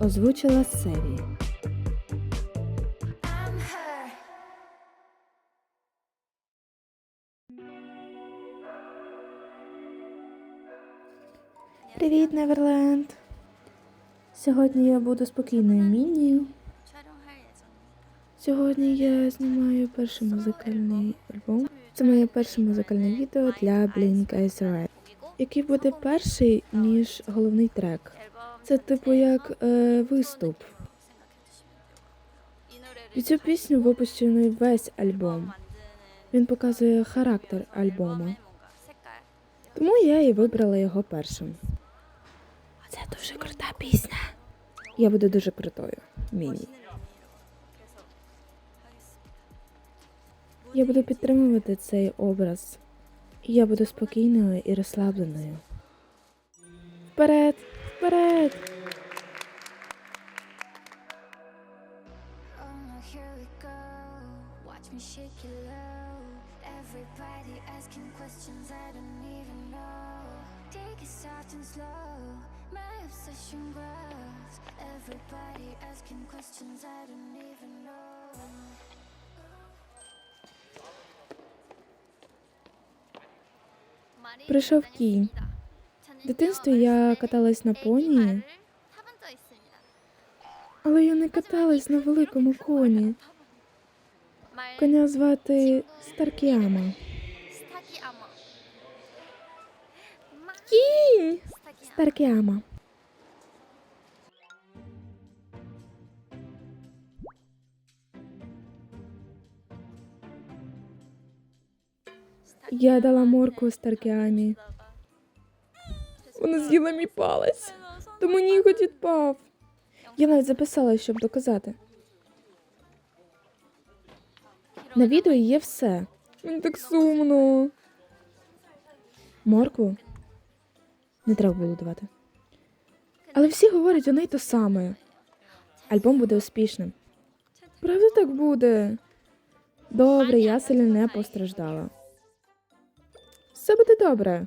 Озвучила серії. Привіт, Неверленд! Сьогодні я буду спокійною мінією. Сьогодні я знімаю перший музикальний альбом. Це моє перше музикальне відео для Blink Eyes Red, який буде перший ніж головний трек. Це типу як е, виступ. Під цю пісню випущений весь альбом. Він показує характер альбому. Тому я і вибрала його першим. Це дуже крута пісня. Я буду дуже крутою. Міні. Я буду підтримувати цей образ. Я буду спокійною і розслабленою. Вперед! Вперед! Oh no, here we go. Watch me shake it low. Everybody asking questions I don't even know. Take it soft and slow. My obsession grows. Everybody asking questions I don't even know. Прийшов кінь. В дитинстві я каталась на поні, але я не каталась на великому коні. Коня звати Старкіама. Старкіама. Я дала морку Старкіамі. Вона з'їла мій палець, тому ніготь відпав. Я навіть записала, щоб доказати. На відео є все. Мені так сумно. Моркву не треба було давати. Але всі говорять одне й то саме. Альбом буде успішним. Правда так буде? Добре, я сильно не постраждала. Все буде добре.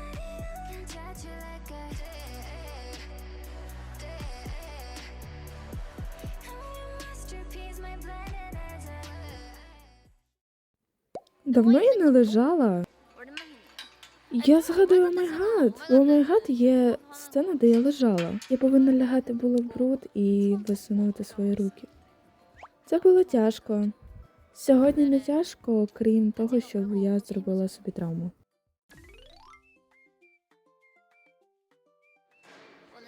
Давно я не лежала. Я згадую «О май гад». У «О май гад» є сцена, де я лежала. Я повинна лягати було в бруд і висунути свої руки. Це було тяжко. Сьогодні не тяжко, крім того, що я зробила собі травму.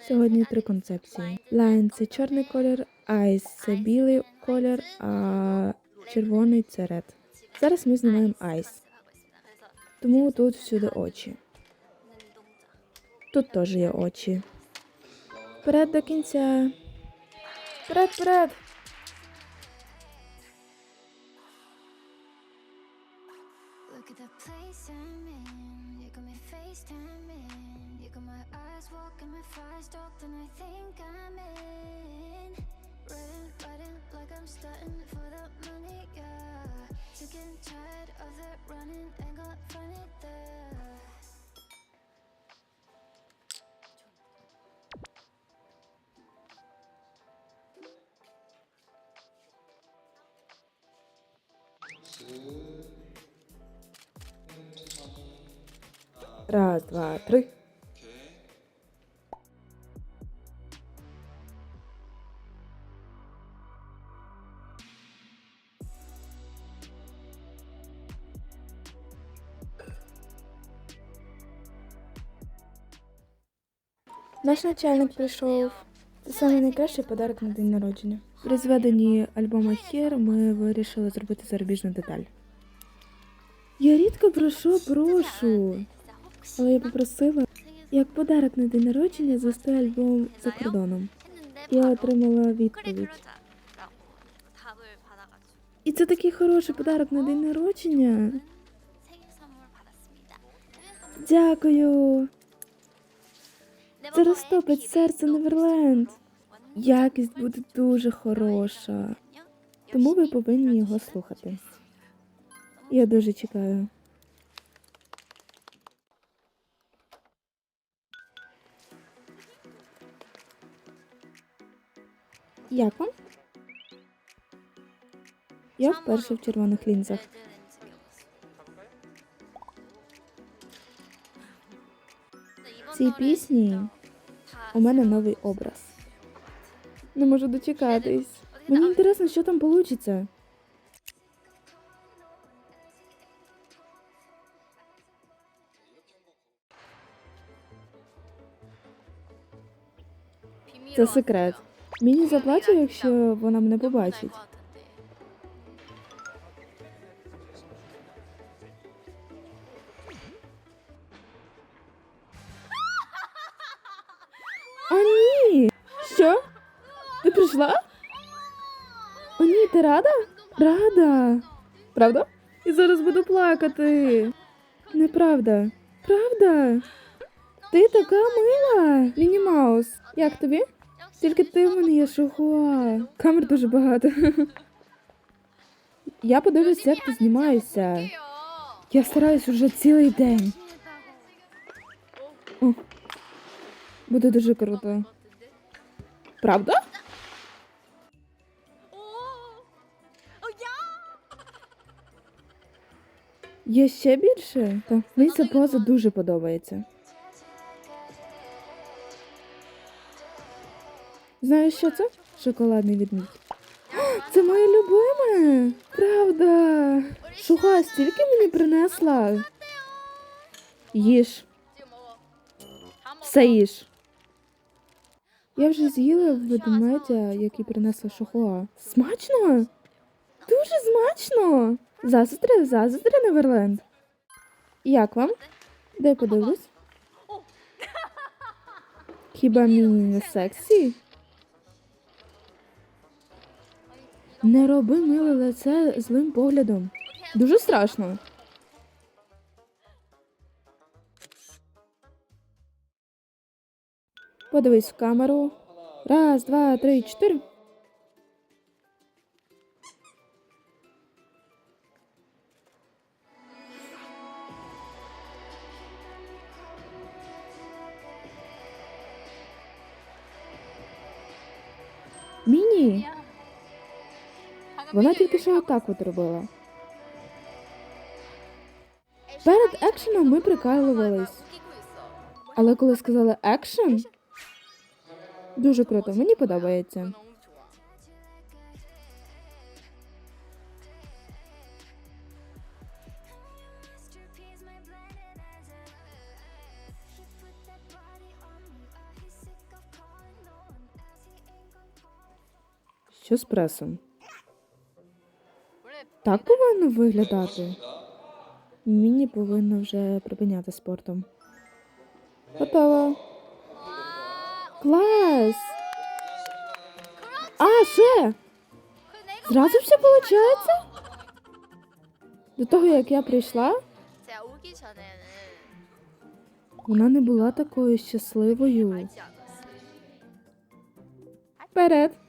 Сьогодні три концепції. Лайн це чорний колір, айс це білий колір, а червоний це ред. Зараз ми знімаємо айс. Тому тут всюди очі. Тут теж є очі. Вперед до кінця. Вперед, вперед! Walking my fast talk, then I think I'm in. Riding, riding like I'm starting for the money, yeah. Sick and tired of the running, gonna find it there. Раз, два, три. Наш начальник прийшов. Це саме найкращий подарок на день народження. При зведенні альбома Хір ми вирішили зробити зарубіжну деталь. Я рідко прошу, прошу. Але я попросила як подарок на день народження звести альбом за кордоном. Я отримала відповідь. І це такий хороший подарок на день народження. Дякую. Це розтопить серце Неверленд. Якість буде дуже хороша. Тому ви повинні його слухати. Я дуже чекаю. Як вам? Я вперше в червоних лінзах. В цій пісні у мене новий образ. Не можу дочекатись. Мені інтересно, що там вийде. Це секрет. Мені заплатять, якщо вона мене побачить. Ти рада? Рада. Правда? І зараз буду плакати. Неправда. Правда? Ти така мила. Міні Маус. Як тобі? Тільки ти в мене є шухуа. Камер дуже багато. Я подивлюсь, як ти знімаєшся. Я стараюсь уже цілий день. О, буде дуже круто. Правда? Є ще більше? Так, мені ця поза дуже подобається. Знаєш, що це? Шоколадний відмідь. Це моє любиме. Правда. Шуха, стільки мені принесла. Їж. Все їж. Я вже з'їла ведмедя, який принесла шухуа. Смачно? Дуже смачно. Заздрі, заздрі, Неверленд. Як вам? Дай подивлюсь. Хіба мені не сексі? Не роби миле лице злим поглядом. Дуже страшно. Подивись в камеру. Раз, два, три, чотири. Вона тільки що отак от робила. Перед екшеном ми прикалувались. Але коли сказали екшен, дуже круто, мені подобається. Що з пресом? Так повинно виглядати. Міні повинно вже припиняти спортом. Готово. Клас! А, ще! Зразу все виходить? До того, як я прийшла, вона не була такою щасливою. Вперед!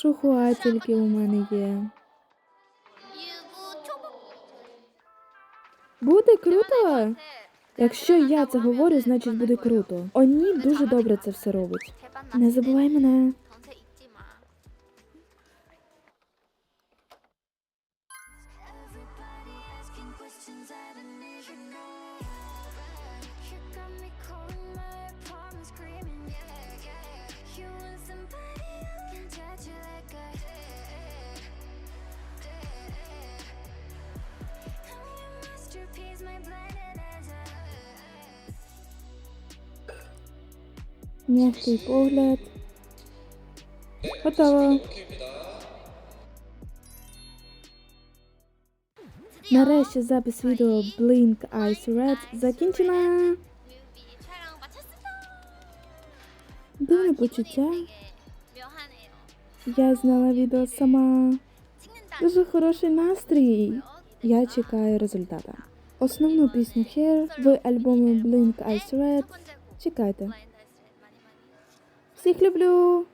Шухуа тільки у мене є. Буде круто? Якщо я це говорю, значить буде круто. Оні дуже добре це все робить. Не забувай мене. somebody? Дитячі лікарі М'який погляд. Готово. Нарешті запис відео Blink Eyes Red закінчена. Дивне почуття. Я зняла відео сама. Дуже хороший настрій. Я чекаю результата. Основну пісню Hair в альбомі Blink Ice Red. Чекайте. Всіх люблю.